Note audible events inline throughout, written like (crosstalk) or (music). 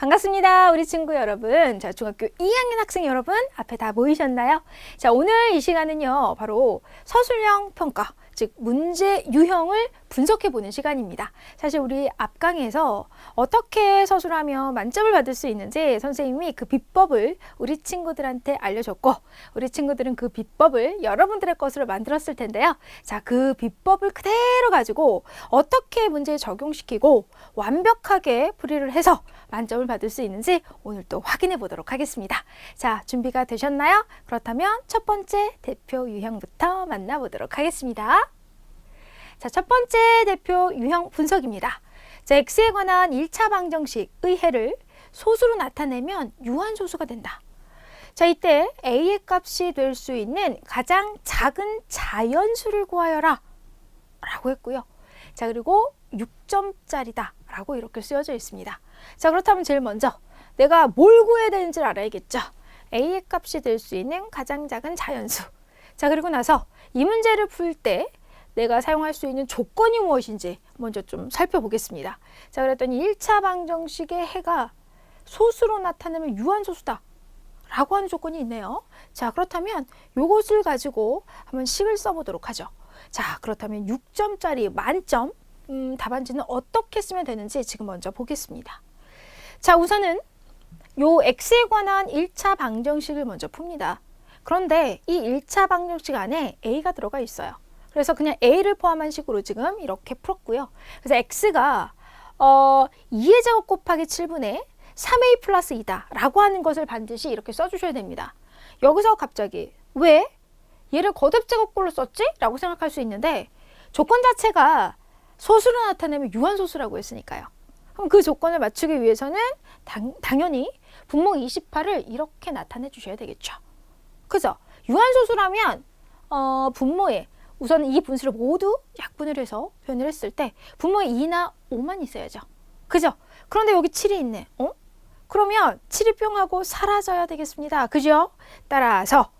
반갑습니다. 우리 친구 여러분. 자, 중학교 2학년 학생 여러분, 앞에 다 모이셨나요? 자, 오늘 이 시간은요, 바로 서술형 평가, 즉, 문제 유형을 분석해 보는 시간입니다. 사실 우리 앞강에서 어떻게 서술하면 만점을 받을 수 있는지 선생님이 그 비법을 우리 친구들한테 알려줬고, 우리 친구들은 그 비법을 여러분들의 것으로 만들었을 텐데요. 자, 그 비법을 그대로 가지고 어떻게 문제에 적용시키고 완벽하게 풀이를 해서 만점을 받을 수 있는지 오늘 또 확인해 보도록 하겠습니다. 자, 준비가 되셨나요? 그렇다면 첫 번째 대표 유형부터 만나보도록 하겠습니다. 자, 첫 번째 대표 유형 분석입니다. 자, X에 관한 1차 방정식 의해를 소수로 나타내면 유한소수가 된다. 자, 이때 A의 값이 될 수 있는 가장 작은 자연수를 구하여라. 라고 했고요. 자, 그리고 6점짜리다. 라고 이렇게 쓰여져 있습니다. 자, 그렇다면 제일 먼저 내가 뭘 구해야 되는지를 알아야겠죠. A의 값이 될 수 있는 가장 작은 자연수. 자, 그리고 나서 이 문제를 풀 때 내가 사용할 수 있는 조건이 무엇인지 먼저 좀 살펴보겠습니다. 자, 그랬더니 1차 방정식의 해가 소수로 나타내면 유한소수다. 라고 하는 조건이 있네요. 자, 그렇다면 이것을 가지고 한번 식을 써보도록 하죠. 자, 그렇다면 6점짜리 만점 음, 답안지는 어떻게 쓰면 되는지 지금 먼저 보겠습니다. 자, 우선은 요 x에 관한 1차 방정식을 먼저 풉니다. 그런데 이 1차 방정식 안에 a가 들어가 있어요. 그래서 그냥 a를 포함한 식으로 지금 이렇게 풀었고요. 그래서 x가 어, 2의 제곱 곱하기 7분의 3a 플러스 2다 라고 하는 것을 반드시 이렇게 써주셔야 됩니다. 여기서 갑자기 왜 얘를 거듭 제곱꼴로 썼지? 라고 생각할 수 있는데 조건 자체가 소수로 나타내면 유한소수라고 했으니까요. 그럼 그 조건을 맞추기 위해서는 당, 당연히 분모 28을 이렇게 나타내 주셔야 되겠죠. 그죠? 유한소수라면 어, 분모에 우선 이 분수를 모두 약분을 해서 표현을 했을 때 분모에 2나 5만 있어야죠. 그죠? 그런데 여기 7이 있네. 어? 그러면 7이 뿅 하고 사라져야 되겠습니다. 그죠? 따라서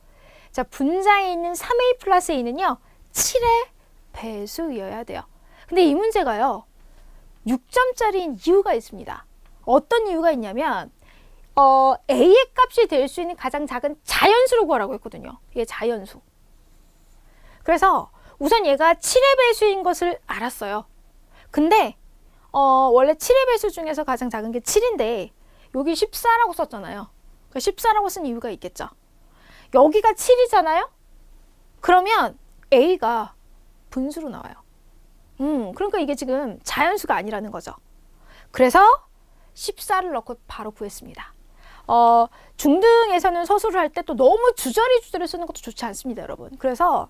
자 분자에 있는 3a 플러스 2는요. 7의 배수여야 돼요. 근데 이 문제가요. 6점짜리인 이유가 있습니다. 어떤 이유가 있냐면 어, a의 값이 될 수 있는 가장 작은 자연수를 구하라고 했거든요. 이게 자연수. 그래서 우선 얘가 7의 배수인 것을 알았어요. 근데 어, 원래 7의 배수 중에서 가장 작은 게 7인데 여기 14라고 썼잖아요. 그 14라고 쓴 이유가 있겠죠. 여기가 7이잖아요. 그러면 a가 분수로 나와요. 음, 그러니까 이게 지금 자연수가 아니라는 거죠. 그래서 14를 넣고 바로 구했습니다. 어, 중등에서는 서술을 할 때 또 너무 주저리 주저리 쓰는 것도 좋지 않습니다, 여러분. 그래서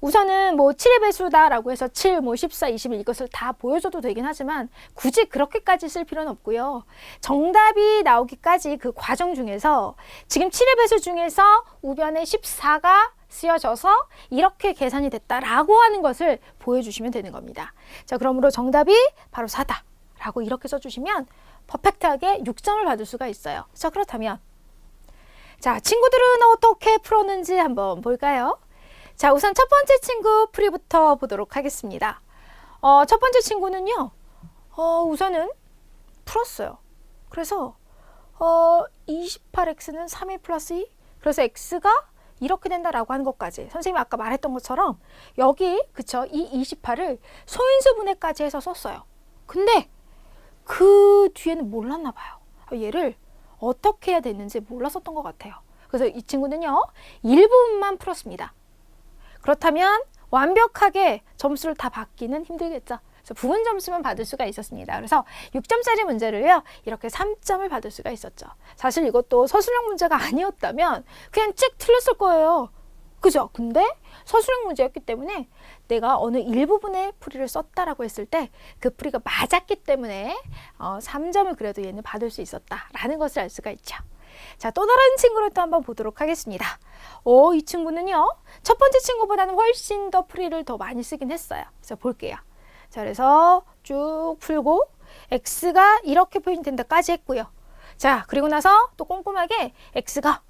우선은 뭐 7의 배수다라고 해서 7, 뭐 14, 21 이것을 다 보여줘도 되긴 하지만 굳이 그렇게까지 쓸 필요는 없고요. 정답이 나오기까지 그 과정 중에서 지금 7의 배수 중에서 우변에 14가 쓰여져서 이렇게 계산이 됐다라고 하는 것을 보여주시면 되는 겁니다. 자, 그러므로 정답이 바로 4다. 라고 이렇게 써주시면 퍼펙트하게 6점을 받을 수가 있어요. 자, 그렇다면 자, 친구들은 어떻게 풀었는지 한번 볼까요? 자, 우선 첫 번째 친구 풀이부터 보도록 하겠습니다. 어, 첫 번째 친구는요. 어, 우선은 풀었어요. 그래서 어, 28x는 3a 플러스 2. 그래서 x가 이렇게 된다라고 하는 것까지 선생님이 아까 말했던 것처럼 여기 그쵸 이 28을 소인수 분해까지 해서 썼어요. 근데 그 뒤에는 몰랐나 봐요. 얘를 어떻게 해야 되는지 몰랐었던 것 같아요. 그래서 이 친구는요 일부분만 풀었습니다. 그렇다면 완벽하게 점수를 다 받기는 힘들겠죠. 그래서 부분 점수만 받을 수가 있었습니다. 그래서 6점짜리 문제를요, 이렇게 3점을 받을 수가 있었죠. 사실 이것도 서술형 문제가 아니었다면 그냥 찍 틀렸을 거예요. 그죠? 근데 서술형 문제였기 때문에 내가 어느 일부분의 풀이를 썼다라고 했을 때 그 풀이가 맞았기 때문에 어, 3점을 그래도 얘는 받을 수 있었다라는 것을 알 수가 있죠. 자, 또 다른 친구를 또 한번 보도록 하겠습니다. 오, 이 친구는요, 첫 번째 친구보다는 훨씬 더 풀이를 더 많이 쓰긴 했어요. 그래서 볼게요. 자, 그래서 쭉 풀고 x가 이렇게 표현이 된다까지 했고요. 자, 그리고 나서 또 꼼꼼하게 x가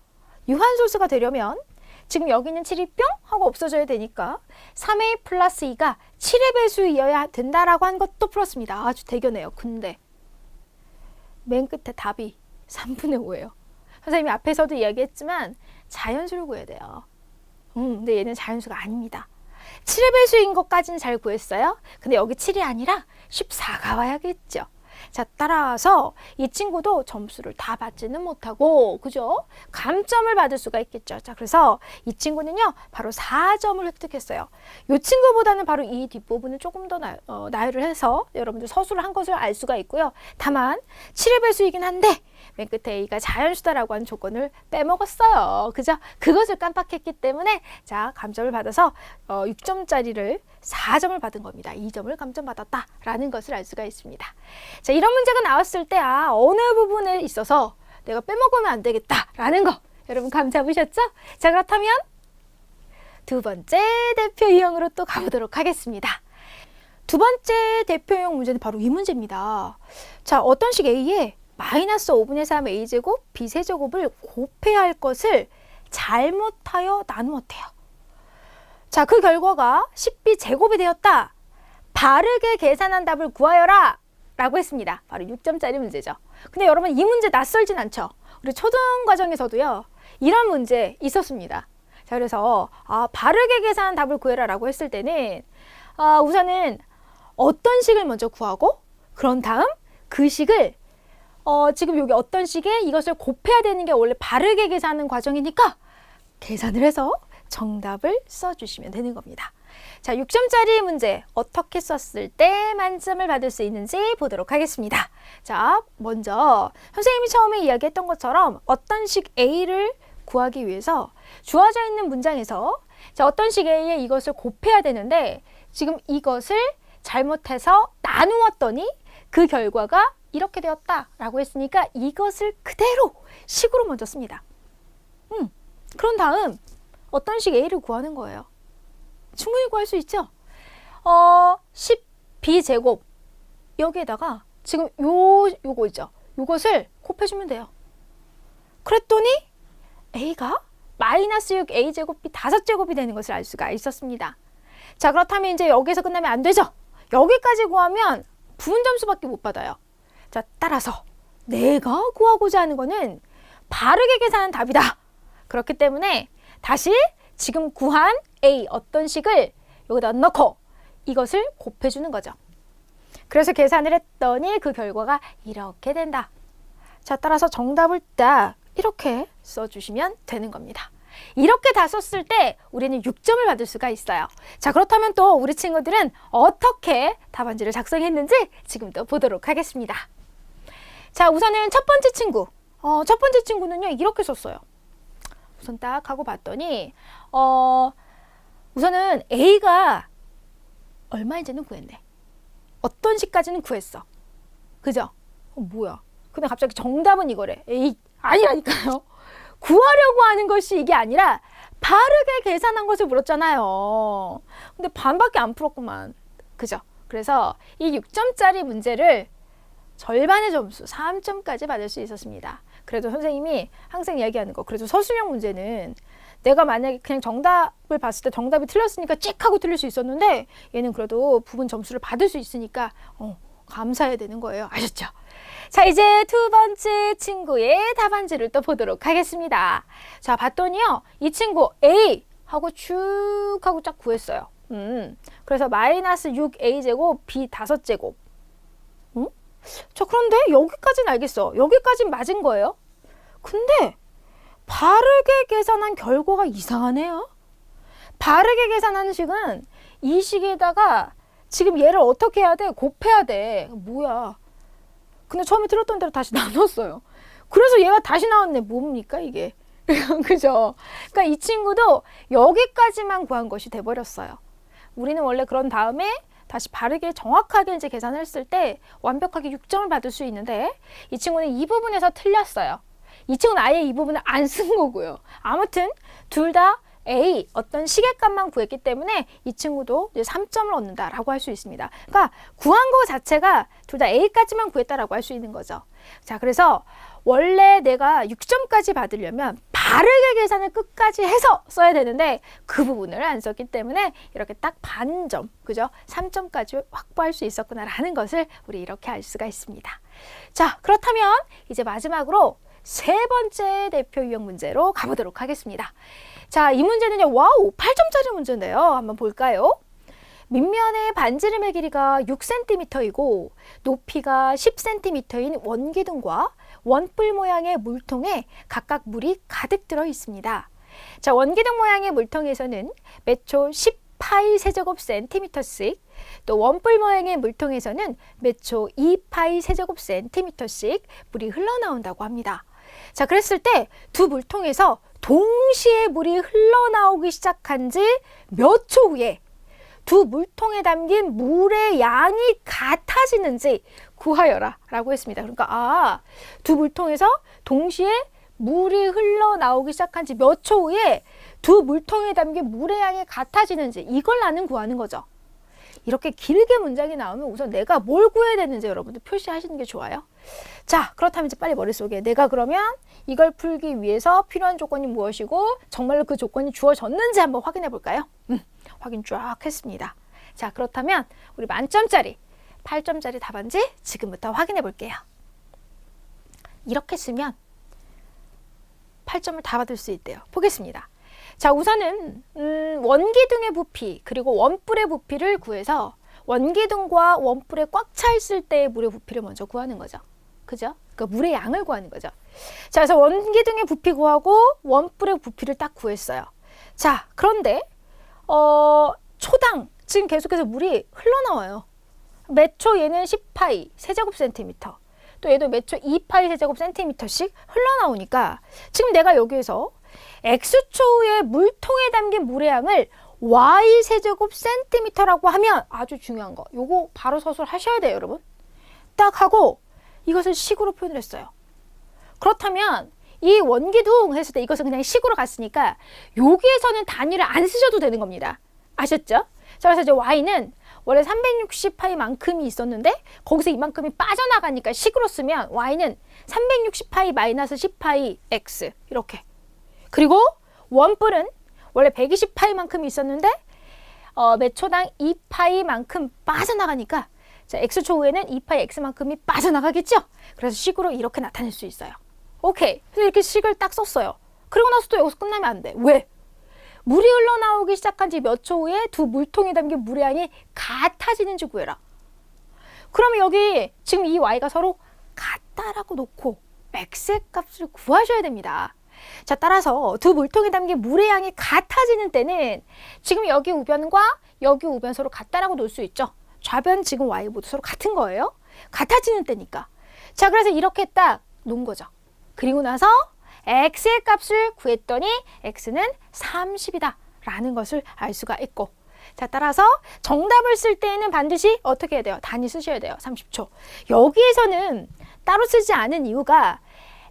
유한소수가 되려면 지금 여기는 7이 뿅 하고 없어져야 되니까 3a 플러스 2가 7의 배수이어야 된다라고 한 것도 풀었습니다. 아주 대견해요. 근데 맨 끝에 답이 3분의 5예요. 선생님이 앞에서도 이야기했지만 자연수를 구해야 돼요. 음, 근데 얘는 자연수가 아닙니다. 7의 배수인 것까지는 잘 구했어요. 근데 여기 7이 아니라 14가 와야겠죠. 자, 따라서 이 친구도 점수를 다 받지는 못하고, 그죠? 감점을 받을 수가 있겠죠. 자, 그래서 이 친구는요, 바로 4점을 획득했어요. 이 친구보다는 바로 이 뒷부분을 조금 더 나, 어, 나열을 해서 여러분들 서술을 한 것을 알 수가 있고요. 다만, 7의 배수이긴 한데, 맨 끝에 A가 자연수다라고 하는 조건을 빼먹었어요. 그죠? 그것을 깜빡했기 때문에 자 감점을 받아서 어, 6점짜리를 4점을 받은 겁니다. 2점을 감점받았다라는 것을 알 수가 있습니다. 자 이런 문제가 나왔을 때 아, 어느 부분에 있어서 내가 빼먹으면 안 되겠다라는 거 여러분 감 잡으셨죠? 자 그렇다면 두 번째 대표 유형으로 또 가보도록 하겠습니다. 두 번째 대표용 문제는 바로 이 문제입니다. 자, 어떤 식 A에 마이너스 5분의 3 a제곱 b세제곱을 곱해야 할 것을 잘못하여 나누었대요. 자, 그 결과가 10b 제곱이 되었다. 바르게 계산한 답을 구하여라. 라고 했습니다. 바로 6점짜리 문제죠. 근데 여러분 이 문제 낯설진 않죠? 우리 초등 과정에서도요. 이런 문제 있었습니다. 자, 그래서 아, 바르게 계산한 답을 구해라라고 했을 때는 아, 우선은 어떤 식을 먼저 구하고 그런 다음 그 식을 어, 지금 여기 어떤 식에 이것을 곱해야 되는 게 원래 바르게 계산하는 과정이니까 계산을 해서 정답을 써주시면 되는 겁니다. 자, 6점짜리 문제 어떻게 썼을 때 만점을 받을 수 있는지 보도록 하겠습니다. 자, 먼저 선생님이 처음에 이야기했던 것처럼 어떤 식 A를 구하기 위해서 주어져 있는 문장에서 자, 어떤 식 A에 이것을 곱해야 되는데 지금 이것을 잘못해서 나누었더니 그 결과가 이렇게 되었다 라고 했으니까 이것을 그대로 식으로 먼저 씁니다. 음, 그런 다음 어떤 식 A를 구하는 거예요. 충분히 구할 수 있죠? 어, 10b 제곱 여기에다가 지금 요 요거 있죠. 요것을 곱해주면 돼요. 그랬더니 A가 마이너스 6 A 제곱이 다섯 제곱이 되는 것을 알 수가 있었습니다. 자 그렇다면 이제 여기서 끝나면 안 되죠. 여기까지 구하면 부분 점수밖에 못 받아요. 자, 따라서 내가 구하고자 하는 거는 바르게 계산한 답이다. 그렇기 때문에 다시 지금 구한 A 어떤 식을 여기다 넣고 이것을 곱해주는 거죠. 그래서 계산을 했더니 그 결과가 이렇게 된다. 자, 따라서 정답을 딱 이렇게 써주시면 되는 겁니다. 이렇게 다 썼을 때 우리는 6점을 받을 수가 있어요. 자, 그렇다면 또 우리 친구들은 어떻게 답안지를 작성했는지 지금도 보도록 하겠습니다. 자, 우선은 첫 번째 친구. 어, 첫 번째 친구는요, 이렇게 썼어요. 우선 딱 하고 봤더니, 어, 우선은 A가 얼마인지는 구했네. 어떤 시까지는 구했어. 그죠? 어, 뭐야. 근데 갑자기 정답은 이거래. 에이, 아니라니까요. (laughs) 구하려고 하는 것이 이게 아니라 바르게 계산한 것을 물었잖아요. 근데 반밖에 안 풀었구만. 그죠? 그래서 이 6점짜리 문제를 절반의 점수 3점까지 받을 수 있었습니다. 그래도 선생님이 항상 이야기하는 거 그래도 서술형 문제는 내가 만약에 그냥 정답을 봤을 때 정답이 틀렸으니까 찍 하고 틀릴 수 있었는데 얘는 그래도 부분 점수를 받을 수 있으니까 어, 감사해야 되는 거예요. 아셨죠? 자, 이제 두 번째 친구의 답안지를 또 보도록 하겠습니다. 자, 봤더니요. 이 친구 A 하고 쭉 하고 쫙 구했어요. 음. 그래서 마이너스 6a제곱 b 5제곱. 음? 자, 그런데 여기까지는 알겠어. 여기까지는 맞은 거예요. 근데 바르게 계산한 결과가 이상하네요. 바르게 계산하는 식은 이 식에다가 지금 얘를 어떻게 해야 돼? 곱해야 돼. 뭐야. 근데 처음에 들었던 대로 다시 (laughs) 나눴어요. 그래서 얘가 다시 나왔네. 뭡니까 이게? (laughs) 그죠? 그러니까 이 친구도 여기까지만 구한 것이 돼버렸어요. 우리는 원래 그런 다음에 다시 바르게 정확하게 이제 계산했을 때 완벽하게 6점을 받을 수 있는데 이 친구는 이 부분에서 틀렸어요. 이 친구는 아예 이 부분을 안 쓴 거고요. 아무튼 둘 다 A 어떤 시계값만 구했기 때문에 이 친구도 이제 3점을 얻는다라고 할 수 있습니다. 그러니까 구한 거 자체가 둘 다 A까지만 구했다라고 할 수 있는 거죠. 자, 그래서 원래 내가 6점까지 받으려면 다르게 계산을 끝까지 해서 써야 되는데 그 부분을 안 썼기 때문에 이렇게 딱 반점, 그죠? 3점까지 확보할 수 있었구나라는 것을 우리 이렇게 알 수가 있습니다. 자, 그렇다면 이제 마지막으로 세 번째 대표 유형 문제로 가보도록 하겠습니다. 자, 이 문제는요, 와우, 8점짜리 문제인데요. 한번 볼까요? 밑면의 반지름의 길이가 6cm이고 높이가 10cm인 원기둥과 원뿔 모양의 물통에 각각 물이 가득 들어 있습니다. 자, 원기둥 모양의 물통에서는 매초 10파이 세제곱 센티미터씩 또 원뿔 모양의 물통에서는 매초 2파이 세제곱 센티미터씩 물이 흘러나온다고 합니다. 자, 그랬을 때 두 물통에서 동시에 물이 흘러나오기 시작한 지 몇 초 후에 두 물통에 담긴 물의 양이 같아지는지 구하여라 라고 했습니다. 그러니까 아, 두 물통에서 동시에 물이 흘러나오기 시작한 지 몇 초 후에 두 물통에 담긴 물의 양이 같아지는지 이걸 나는 구하는 거죠. 이렇게 길게 문장이 나오면 우선 내가 뭘 구해야 되는지 여러분들 표시하시는 게 좋아요. 자, 그렇다면 이제 빨리 머릿속에 내가 그러면 이걸 풀기 위해서 필요한 조건이 무엇이고 정말로 그 조건이 주어졌는지 한번 확인해 볼까요? 음, 확인 쫙 했습니다. 자, 그렇다면 우리 만점짜리 8점짜리 답안지 지금부터 확인해 볼게요. 이렇게 쓰면 8점을 다 받을 수 있대요. 보겠습니다. 자, 우선은 음, 원기둥의 부피 그리고 원뿔의 부피를 구해서 원기둥과 원뿔에 꽉 차 있을 때의 물의 부피를 먼저 구하는 거죠. 그죠? 그러니까 물의 양을 구하는 거죠. 자, 그래서 원기둥의 부피 구하고 원뿔의 부피를 딱 구했어요. 자, 그런데 어, 초당 지금 계속해서 물이 흘러나와요. 매초 얘는 10파이 세제곱 센티미터. 또 얘도 매초 2파이 세제곱 센티미터씩 흘러나오니까 지금 내가 여기에서 x초의 물통에 담긴 물의 양을 y 세제곱 센티미터라고 하면 아주 중요한 거. 요거 바로 서술하셔야 돼요, 여러분. 딱 하고 이것을 식으로 표현을 했어요. 그렇다면 이 원기둥 했을 때 이것은 그냥 식으로 갔으니까 여기에서는 단위를 안 쓰셔도 되는 겁니다. 아셨죠? 자, 그래서 이제 y는 원래 360파이만큼이 있었는데 거기서 이만큼이 빠져나가니까 식으로 쓰면 y는 360파이 마이너스 10파이 x 이렇게 그리고 원뿔은 원래 120파이만큼이 있었는데 어, 몇 초당 2파이만큼 빠져나가니까 자, x초 후에는 2파이 x만큼이 빠져나가겠죠? 그래서 식으로 이렇게 나타낼 수 있어요. 오케이. 그래서 이렇게 식을 딱 썼어요. 그리고 나서 또 여기서 끝나면 안 돼. 왜? 물이 흘러나오기 시작한 지 몇 초 후에 두 물통에 담긴 물의 양이 같아지는지 구해라. 그러면 여기 지금 이 y가 서로 같다라고 놓고 x의 값을 구하셔야 됩니다. 자, 따라서 두 물통에 담긴 물의 양이 같아지는 때는 지금 여기 우변과 여기 우변 서로 같다라고 놓을 수 있죠. 좌변 지금 y 모두 서로 같은 거예요. 같아지는 때니까. 자, 그래서 이렇게 딱 놓은 거죠. 그리고 나서 x의 값을 구했더니 x는 30이다 라는 것을 알 수가 있고 자 따라서 정답을 쓸 때에는 반드시 어떻게 해야 돼요? 단위 쓰셔야 돼요. 30초. 여기에서는 따로 쓰지 않은 이유가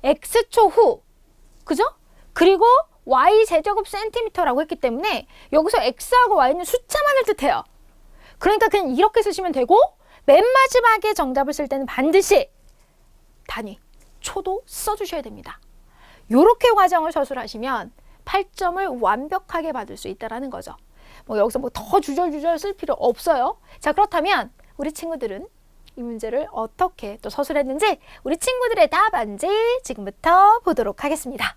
x초 후 그죠? 그리고 y 제제곱 센티미터라고 했기 때문에 여기서 x하고 y는 숫자만을 뜻해요. 그러니까 그냥 이렇게 쓰시면 되고 맨 마지막에 정답을 쓸 때는 반드시 단위 초도 써주셔야 됩니다. 이렇게 과정을 서술하시면 8점을 완벽하게 받을 수 있다라는 거죠. 뭐 여기서 뭐 더 주절주절 쓸 필요 없어요. 자 그렇다면 우리 친구들은 이 문제를 어떻게 또 서술했는지 우리 친구들의 답안지 지금부터 보도록 하겠습니다.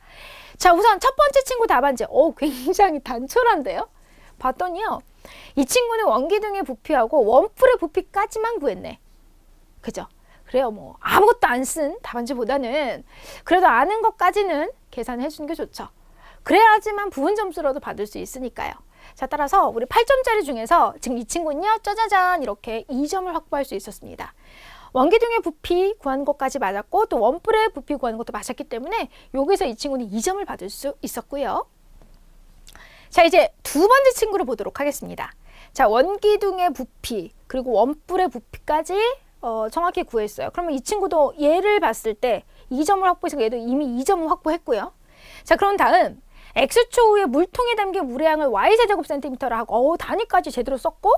자 우선 첫 번째 친구 답안지 오 굉장히 단촐한데요. 봤더니요 이 친구는 원기둥의 부피하고 원뿔의 부피까지만 구했네. 그죠? 그래요 뭐 아무것도 안 쓴 답안지보다는 그래도 아는 것까지는 계산해 주는 게 좋죠. 그래야지만 부분 점수로도 받을 수 있으니까요. 자 따라서 우리 8점짜리 중에서 지금 이 친구는요 짜자잔 이렇게 2점을 확보할 수 있었습니다. 원기둥의 부피 구한 것까지 맞았고 또 원뿔의 부피 구하는 것도 맞았기 때문에 여기서 이 친구는 2점을 받을 수 있었고요. 자 이제 두 번째 친구를 보도록 하겠습니다. 자 원기둥의 부피 그리고 원뿔의 부피까지 어, 정확히 구했어요. 그러면 이 친구도 얘를 봤을 때 2점을 확보해서 얘도 이미 2점을 확보했고요. 자, 그런 다음 x초 후에 물통에 담긴 물의 양을 y제곱 센티미터라 하고 어, 단위까지 제대로 썼고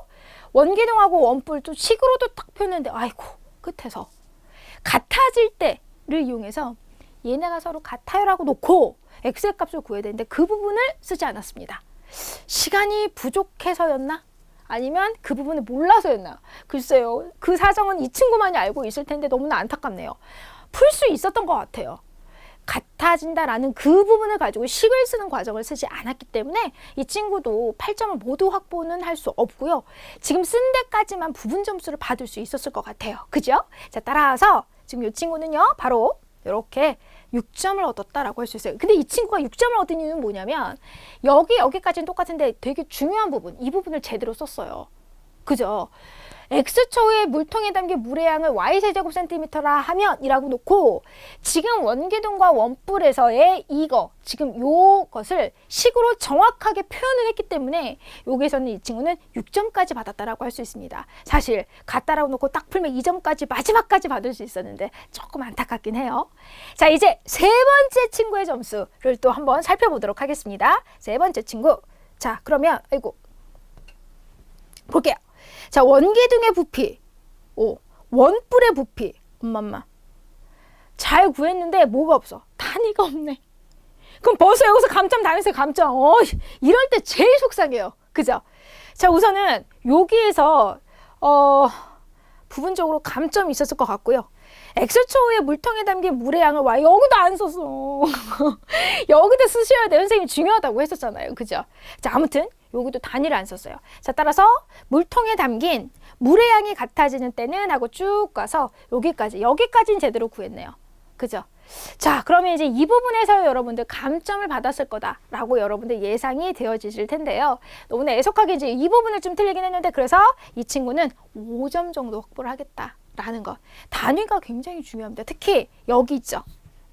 원기둥하고 원뿔도 식으로도 딱 표현했는데 아이고 끝에서 같아질 때를 이용해서 얘네가 서로 같아요라고 놓고 x의 값을 구해야 되는데 그 부분을 쓰지 않았습니다. 시간이 부족해서였나? 아니면 그 부분을 몰라서였나? 글쎄요. 그 사정은 이 친구만이 알고 있을 텐데 너무나 안타깝네요. 풀 수 있었던 것 같아요. 같아진다라는 그 부분을 가지고 식을 쓰는 과정을 쓰지 않았기 때문에 이 친구도 8점을 모두 확보는 할 수 없고요. 지금 쓴 데까지만 부분 점수를 받을 수 있었을 것 같아요. 그죠? 자, 따라서 지금 이 친구는요. 바로 이렇게 6점을 얻었다라고 할 수 있어요. 근데 이 친구가 6점을 얻은 이유는 뭐냐면 여기 여기까지는 똑같은데 되게 중요한 부분, 이 부분을 제대로 썼어요. 그죠? X초의 물통에 담긴 물의 양을 Y세제곱 센티미터라 하면 이라고 놓고 지금 원기둥과 원뿔에서의 이거 지금 요것을 식으로 정확하게 표현을 했기 때문에 여기에서는 이 친구는 6점까지 받았다라고 할 수 있습니다. 사실 같다라고 놓고 딱 풀면 2점까지 마지막까지 받을 수 있었는데 조금 안타깝긴 해요. 자 이제 세 번째 친구의 점수를 또 한번 살펴보도록 하겠습니다. 세 번째 친구 자 그러면 아이고 볼게요. 자, 원기둥의 부피. 오, 원뿔의 부피. 엄마엄마. 잘 구했는데 뭐가 없어? 단위가 없네. 그럼 벌써 여기서 감점 당했어요, 감점. 어, 이럴 때 제일 속상해요. 그죠? 자, 우선은 여기에서, 어, 부분적으로 감점이 있었을 것 같고요. 엑스초의 물통에 담긴 물의 양을 와 여기도 안 썼어. (laughs) 여기도 쓰셔야 돼요. 선생님 중요하다고 했었잖아요. 그죠? 자, 아무튼 여기도 단위를 안 썼어요. 자, 따라서 물통에 담긴 물의 양이 같아지는 때는 하고 쭉 가서 여기까지, 여기까지는 제대로 구했네요. 그죠? 자, 그러면 이제 이 부분에서 여러분들 감점을 받았을 거다라고 여러분들 예상이 되어지실 텐데요. 너무나 애석하게 이제 이 부분을 좀 틀리긴 했는데 그래서 이 친구는 5점 정도 확보를 하겠다라는 것. 단위가 굉장히 중요합니다. 특히 여기 있죠.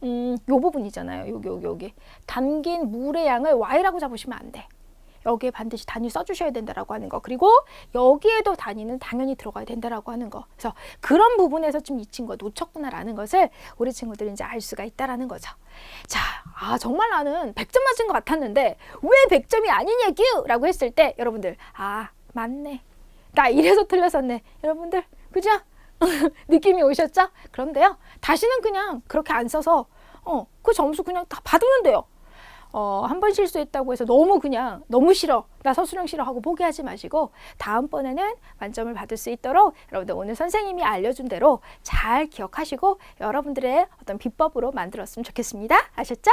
음, 요 부분이잖아요. 여기, 여기, 여기. 담긴 물의 양을 Y라고 잡으시면 안 돼. 여기에 반드시 단위 써주셔야 된다라고 하는 거. 그리고 여기에도 단위는 당연히 들어가야 된다라고 하는 거. 그래서 그런 부분에서 좀 이 친구가 놓쳤구나라는 것을 우리 친구들이 이제 알 수가 있다라는 거죠. 자, 아, 정말 나는 100점 맞은 것 같았는데 왜 100점이 아니냐규? 라고 했을 때 여러분들, 아, 맞네. 나 이래서 틀렸었네. 여러분들, 그죠? (laughs) 느낌이 오셨죠? 그런데요, 다시는 그냥 그렇게 안 써서, 어, 그 점수 그냥 다 받으면 돼요. 어, 한 번 실수했다고 해서 너무 그냥 너무 싫어. 나 서술형 싫어 하고 포기하지 마시고 다음번에는 만점을 받을 수 있도록 여러분들 오늘 선생님이 알려준 대로 잘 기억하시고 여러분들의 어떤 비법으로 만들었으면 좋겠습니다. 아셨죠?